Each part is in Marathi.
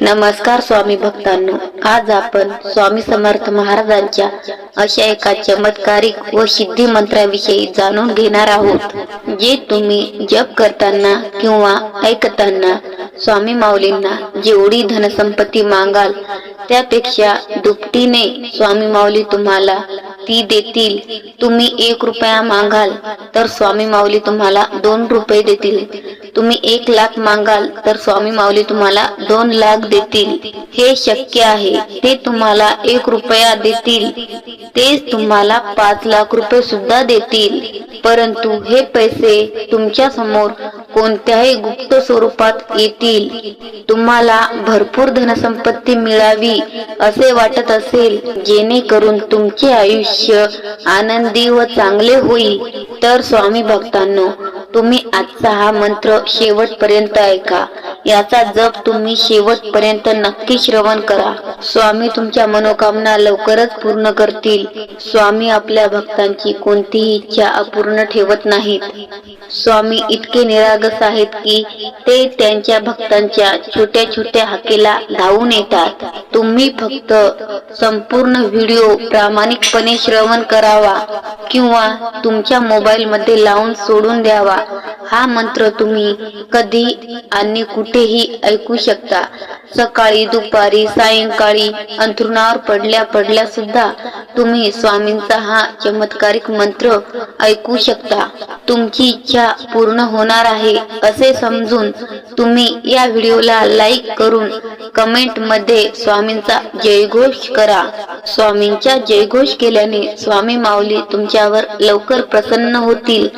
नमस्कार स्वामी भक्तांनो आज आपण स्वामी समर्थ महाराजांच्या अशा एका चमत्कारिक व सिद्धी मंत्राविषयी जाणून घेणार आहोत जे तुम्ही जप करताना किंवा ऐकताना स्वामी माऊलींना जेवढी धनसंपत्ती मागाल त्यापेक्षा दुपटीने स्वामी माऊली तुम्हाला ती देतील. तुम्ही एक रुपया मागाल तर स्वामी माऊली तुम्हाला दोन रुपये देतील. तुम्ही एक लाख मागाल तर स्वामी माऊली तुम्हाला दोन लाख देतील. हे शक्य आहे. ते तुम्हाला एक रुपया देतील. तेच तुम्हाला पाच लाख रुपये सुद्धा देतील. परंतु हे पैसे तुमच्यासमोर कोणत्याही गुप्त स्वरूपात येतील. तुम्हाला भरपूर धनसंपत्ती मिळावी असे वाटत असेल जेणेकरून तुमचे आयुष्य आनंदी व चांगले होईल. तर स्वामी भक्तांनो तुम्ही आजचा हा मंत्र शेवटपर्यंत ऐका. याचा जप तुम्ही शेवटपर्यंत नक्की श्रवण करा. स्वामी तुमच्या मनोकामना लवकरच पूर्ण करतील. स्वामी आपल्या भक्तांची कोणतीही इच्छा अपूर्ण ठेवत नाहीत. स्वामी इतके निरागस आहेत की ते त्यांच्या भक्तांच्या छोट्या छोट्या हाकेला धावून येतात. तुम्ही फक्त संपूर्ण व्हिडिओ प्रामाणिकपणे श्रवण करावा किंवा तुमच्या मोबाईल मध्ये लावून सोडून द्यावा. हा मंत्र तुम्ही कधी आणि कुठेही ऐकू शकता. सकाळी दुपारी सायंकाळी अंथरुणावर पडल्या पडल्या सुद्धा तुम्ही स्वामींचा हा चमत्कारिक मंत्र ऐकू शकता. तुमची इच्छा पूर्ण होणार आहे असे समजून तुम्ही या व्हिडिओला लाईक करून कमेंटमध्ये स्वामींचा जयघोष करा. स्वामींच्या जयघोष केल्याने स्वामी माऊली तुमच्यावर लवकर प्रसन्न होतील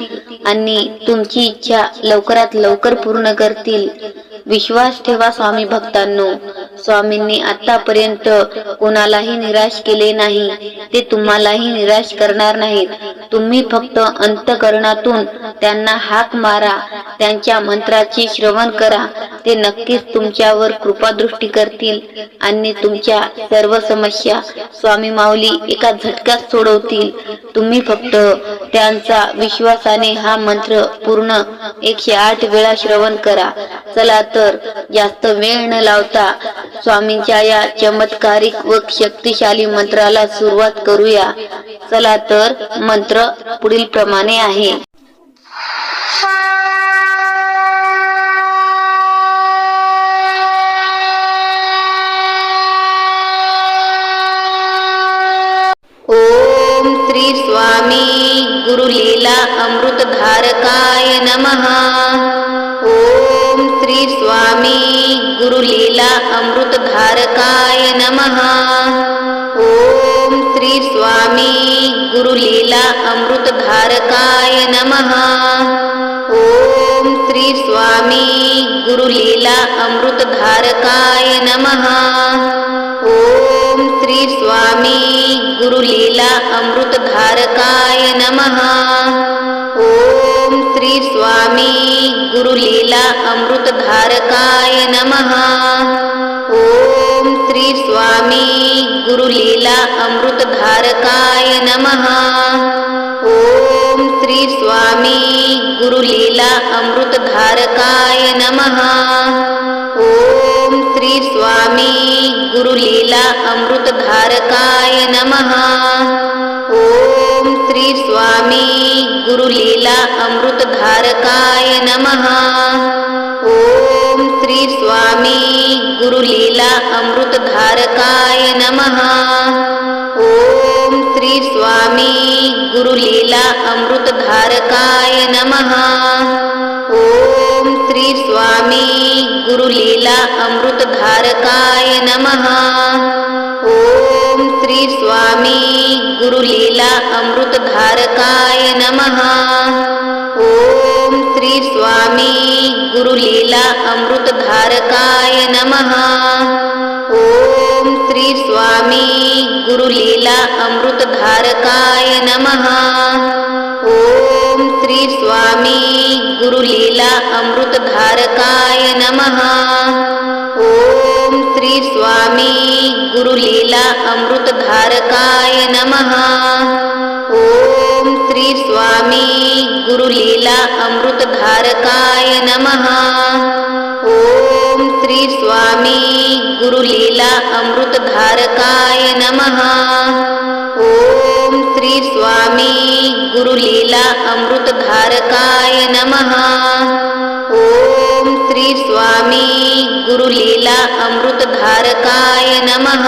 आणि तुमची इच्छा लवकरात लवकर पूर्ण करतील. विश्वास ठेवा स्वामी भक्तांनो. स्वामींनी आतापर्यंत कोणालाही निराश केले नाही. ते तुम्हालाही निराश करणार नाहीत. तुम्ही फक्त अंतकरणातून त्यांना हाक मारा. त्यांच्या मंत्राची श्रवण करा. ते नक्कीच तुमच्यावर कृपादृष्टी करतील आणि तुमच्या सर्व समस्या स्वामी माऊली एका झटक्यात सोडवतील. तुम्ही फक्त त्यांचा विश्वासाने हा मंत्र पूर्ण एकशे आठ वेळा श्रवण करा. चला तर जास्त वेळ न लावता स्वामींच्या या चमत्कारिक व शक्तिशाली मंत्राला सुरुवात करूया. चला तर मंत्र पुढील प्रमाणे आहे. स्वामी गुरुलीला अमृतधारकाय नमः। ओम श्री स्वामी गुरुलीला अमृतधारकाय नमः। ओम श्री स्वामी गुरुलीला अमृतधारकाय नमः। ओम श्री स्वामी गुरुलीला अमृतधारकाय नमः। ओम श्री स्वामी गुरुलीला अमृतधारकाय नमः. ओम श्री स्वामी गुरुलीला अमृतधारकाय नमः. ओम श्री स्वामी गुरुलीला अमृतधारकाय नमः. ओम श्री स्वामी गुरुलीला अमृतधारकाय नमः. ओम श्री स्वामी गुरुलीला अमृतधारकाय नमः। ओम श्री स्वामी गुरुलीला अमृतधारकाय नमः। ओम श्री स्वामी गुरुलीला अमृतधारकाय नमः। ओम श्री स्वामी गुरुलीला अमृतधारकाय नमः। ओम श्री स्वामी गुरुलीला अमृतधारकाय नमः। ओम श्री स्वामी गुरुलीला अमृतधारकाय नमः। ओम श्री स्वामी गुरुलीला अमृतधारकाय नमः। ओम श्री स्वामी गुरुलीला अमृतधारकाय नमः। गुरुलीला अमृतधारकाय नमः। ओम श्री स्वामी गुरुलीला अमृतधारकाय नमः। ओम श्री स्वामी गुरुलीला अमृतधारकाय नमः। ओम श्री स्वामी गुरुलीला अमृतधारकाय नमः। ओम श्री स्वामी गुरुलीला अमृतधारकाय नमः। ओम श्री स्वामी गुरुलीला अमृतधारकाय नमः।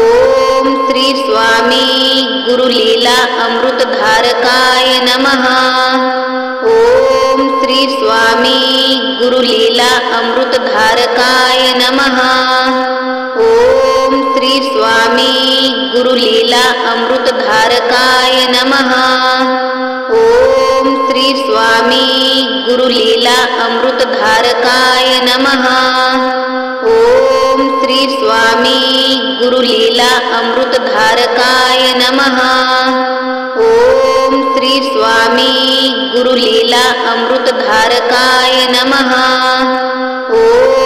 ओम श्री स्वामी गुरुलीला अमृतधारकाय नमः। ओम श्री स्वामी गुरुलीला अमृतधारकाय नमः। श्री स्वामी गुरुलीला अमृतधारकाय नमः। ओम श्री स्वामी गुरुलीला अमृतधारकाय नमः। ओम श्री स्वामी गुरुलीला अमृतधारकाय नमः। ओम श्री स्वामी गुरुलीला अमृतधारकाय नमः। ओम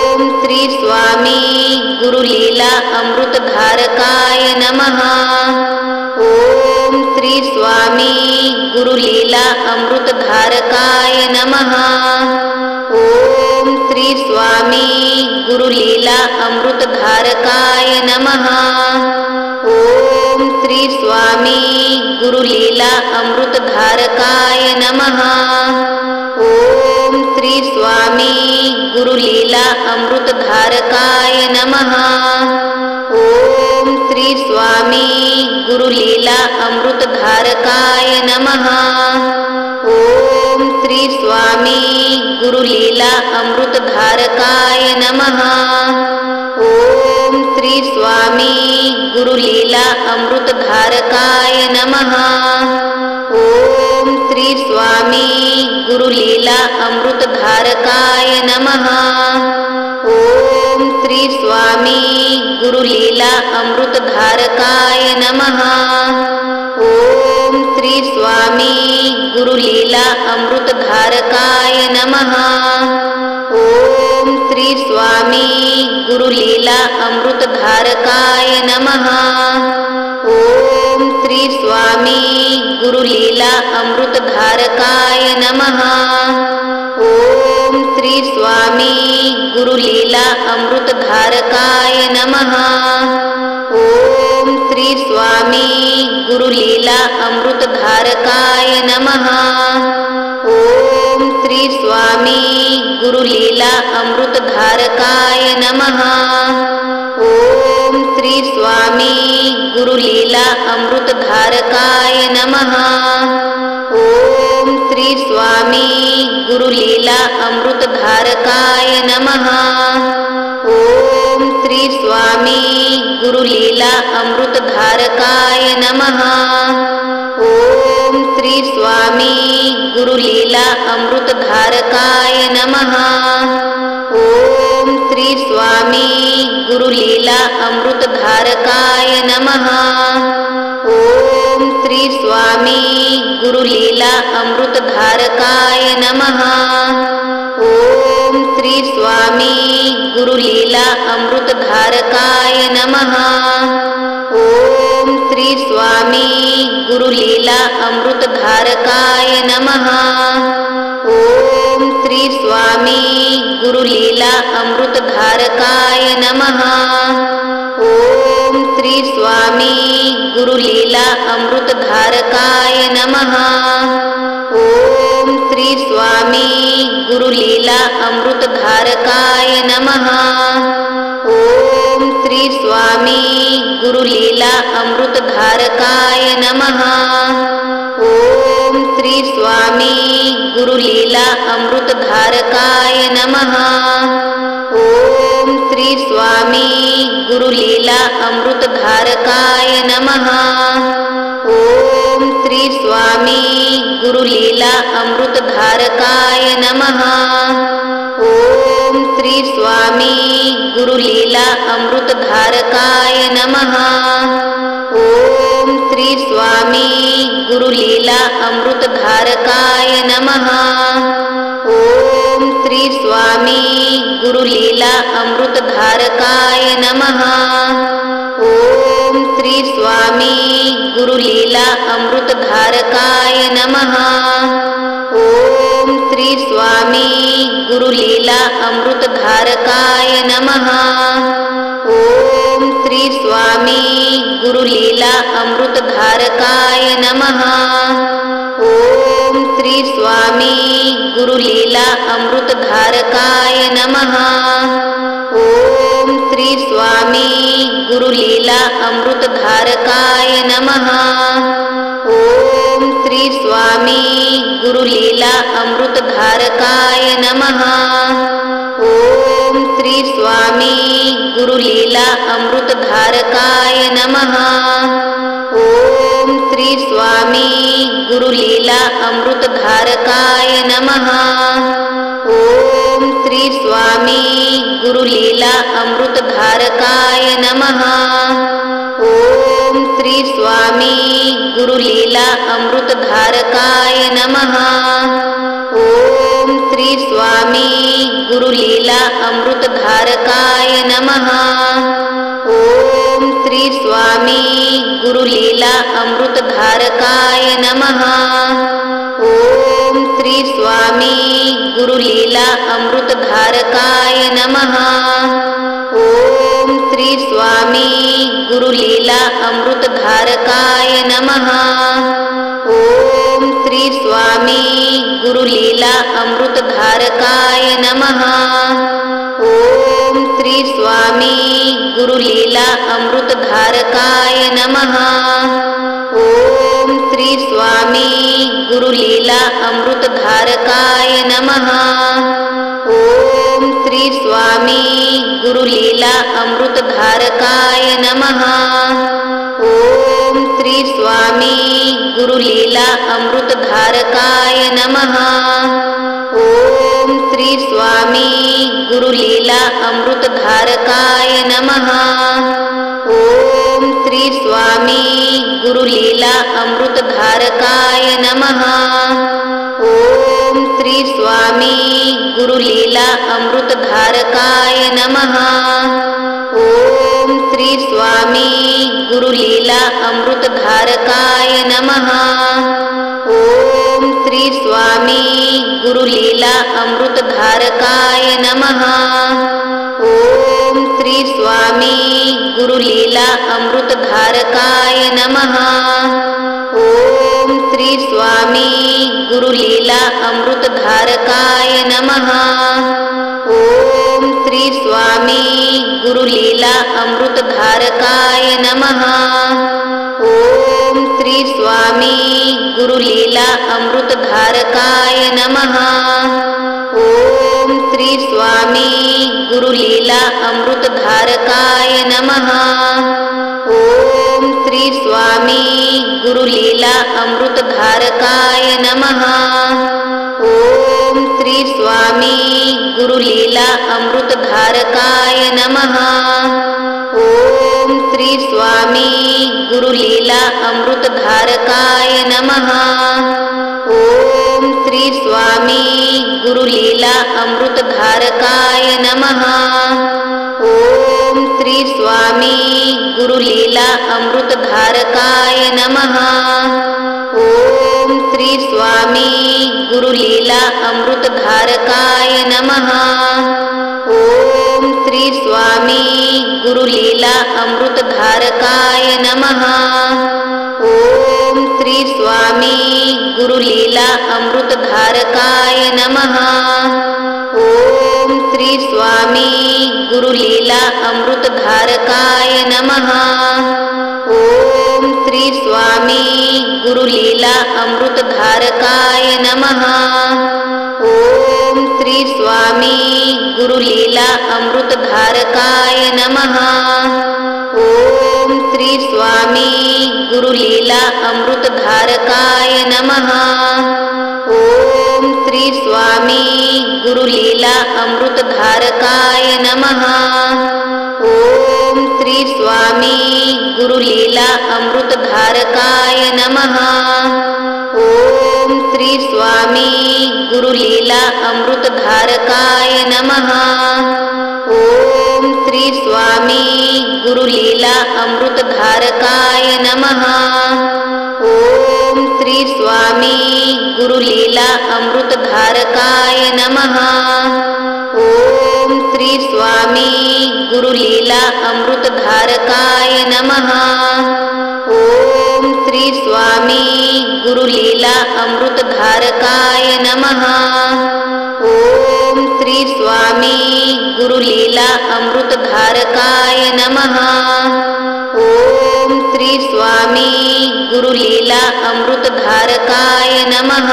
श्री स्वामी गुरुलीला अमृतधारकाय नमः. ओम श्री स्वामी गुरुलीला अमृतधारकाय नमः. ओम श्री स्वामी गुरुलीला अमृतधारकाय नमः. ओम श्री स्वामी गुरुलीला अमृतधारकाय नमः. ओम स्वामी गुरुलीला अमृतधारकाय नमः। ओम श्री स्वामी गुरुलीला अमृतधारकाय नमः। ओम श्री स्वामी गुरुलीला अमृतधारकाय नमः। ओम श्री स्वामी गुरुलीला अमृतधारकाय नमः। ओम श्री स्वामी गुरुलीला अमृतधारकाय नमः. ओम श्री स्वामी गुरुलीला अमृतधारकाय नमः. ओम श्री स्वामी गुरुलीला अमृतधारकाय नमः. ओम श्री स्वामी गुरुलीला अमृतधारकाय नमः. ओम श्री स्वामी गुरुलीला अमृतधारकाय नमः। ओम श्री स्वामी गुरुलीला अमृतधारकाय नमः। ओम श्री स्वामी गुरुलीला अमृतधारकाय नमः। ओम श्री स्वामी गुरुलीला अमृतधारकाय नमः। स्वामी गुरुलीला अमृतधारकाय नमः। ओम श्री स्वामी गुरुलीला अमृतधारकाय नमः। ओम श्री स्वामी गुरुलीला अमृतधारकाय नमः। ओम श्री स्वामी गुरुलीला अमृतधारकाय नमः। ओम श्री स्वामी लीला अमृतधारकाय नमः। ओम श्री स्वामी गुरुलीला अमृतधारकाय नमः। ओम श्री स्वामी गुरुलीला अमृतधारकाय नमः। ओम श्री स्वामी गुरुलीला अमृतधारकाय नमः। ओम श्री स्वामी गुरुलीला अमृतधारकाय नमः. ओम श्री स्वामी गुरुलीला अमृतधारकाय नमः. ओम श्री स्वामी गुरुलीला अमृतधारकाय नमः. ओम श्री स्वामी गुरुलीला अमृतधारकाय नमः. ओम स्वामी गुरुलीला अमृतधारकाय नमः। ओम श्री स्वामी गुरुलीला अमृतधारकाय नमः। ओम श्री स्वामी गुरुलीला अमृतधारकाय नमः। ओम श्री स्वामी गुरुलीला अमृतधारकाय नमः। ओम स्वामी गुरुलीला अमृतधारकाय नमः। ओम श्री स्वामी गुरुलीला अमृतधारकाय नमः। ओम श्री स्वामी गुरुलीला अमृतधारकाय नमः। ओम श्री स्वामी गुरुलीला अमृतधारकाय नमः। स्वामी गुरुलीला अमृतधारकाय नमः. ओम श्री स्वामी गुरुलीला अमृतधारकाय नमः. ओम श्री स्वामी गुरुलीला अमृतधारकाय नमः. ओम श्री स्वामी गुरुलीला अमृतधारकाय नमः. ओम श्री स्वामी गुरुलीला अमृतधारकाय नमः। ओम श्री स्वामी गुरुलीला अमृतधारकाय नमः। ओम श्री स्वामी गुरुलीला अमृतधारकाय नमः। ओम श्री स्वामी गुरुलीला अमृतधारकाय नमः। ओम श्री स्वामी गुरुलीला अमृतधारकाय नमः। ओम श्री स्वामी गुरुलीला अमृतधारकाय नमः। ओम श्री स्वामी गुरुलीला अमृतधारकाय नमः। ओम श्री स्वामी गुरुलीला अमृतधारकाय नमः। ओम श्री स्वामी गुरुलीला अमृतधारकाय नमः. ओम श्री स्वामी गुरुलीला अमृतधारकाय नमः. ओम श्री स्वामी गुरुलीला अमृतधारकाय नमः. ओम श्री स्वामी गुरुलीला अमृतधारकाय नमः. ओम श्री स्वामी गुरुलीला अमृतधारकाय नमः. ओम श्री स्वामी गुरुलीला अमृतधारकाय नमः. ओम श्री स्वामी गुरुलीला अमृतधारकाय नमः. ओम श्री स्वामी गुरुलीला अमृतधारकाय नमः. ओम श्री स्वामी गुरुलीला अमृतधारकाय नमः. ओम श्री स्वामी गुरुलीला अमृतधारकाय नमः. ओम श्री स्वामी गुरुलीला अमृतधारकाय नमः. ओम श्री स्वामी गुरुलीला अमृतधारकाय नमः. ओम स्वामी गुरुलीला अमृतधारकाय नमः. ओम श्री स्वामी गुरुलीला अमृतधारकाय नमः. ओम श्री स्वामी गुरुलीला अमृतधारकाय नमः. ओम श्री स्वामी गुरुलीला अमृतधारकाय नमः. ओम श्री स्वामी गुरुलीला अमृतधारकाय नमः। ओम श्री स्वामी गुरुलीला अमृतधारकाय नमः। ओम श्री स्वामी गुरुलीला अमृतधारकाय नमः। ओम श्री स्वामी गुरुलीला अमृतधारकाय नमः। ओम श्री स्वामी गुरुलीला अमृतधारकाय नमः। ओम श्री स्वामी गुरुलीला अमृतधारकाय नमः। ओम श्री स्वामी गुरुलीला अमृतधारकाय नमः। ओम श्री स्वामी गुरुलीला अमृतधारकाय नमः। ओम स्वामी गुरुलीला अमृतधारकाय नमः। ओम श्री स्वामी गुरुलीला अमृतधारकाय नमः। ओम श्री स्वामी गुरुलीला अमृतधारकाय नमः। ओम श्री स्वामी गुरुलीला अमृतधारकाय नमः। ओम स्वामी गुरुलीला अमृतधारकाय नमः। ओम श्री स्वामी गुरुलीला अमृतधारकाय नमः। ओम श्री स्वामी गुरुलीला अमृतधारकाय नमः। ओम श्री स्वामी गुरुलीला अमृतधारकाय नमः। ओम श्री स्वामी गुरुलीला अमृतधारकाय नमः। ओम श्री स्वामी गुरुलीला अमृतधारकाय नमः। ओम श्री स्वामी गुरुलीला अमृतधारकाय नमः। ओम श्री स्वामी गुरुलीला अमृतधारकाय नमः।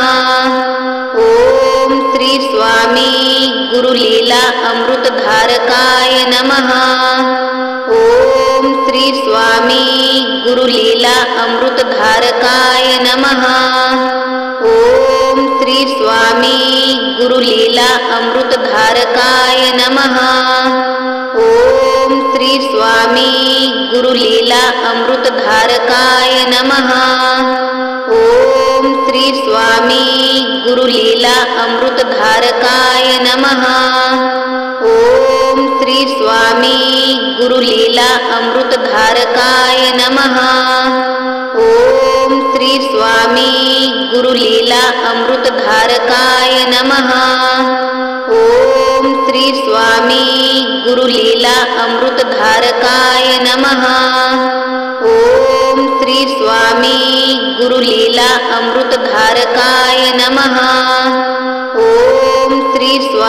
ओम श्री स्वामी गुरुलीला अमृतधारकाय नमः। ओम श्री स्वामी गुरुलीला अमृतधारकाय नमः। ओम श्री स्वामी गुरुलीला अमृतधारकाय नमः। ओम श्री स्वामी गुरुलीला अमृतधारकाय नमः। ओम श्री स्वामी गुरुलीला अमृतधारकाय नमः। ओम श्री स्वामी गुरुलीला अमृतधारकाय नमः। ओम श्री स्वामी गुरुलीला अमृतधारकाय नमः। ओम श्री स्वामी गुरुलीला अमृतधारकाय नमः। ओम श्री स्वामी गुरुलीला अमृतधारकाय नमः। ओम श्रीस्वा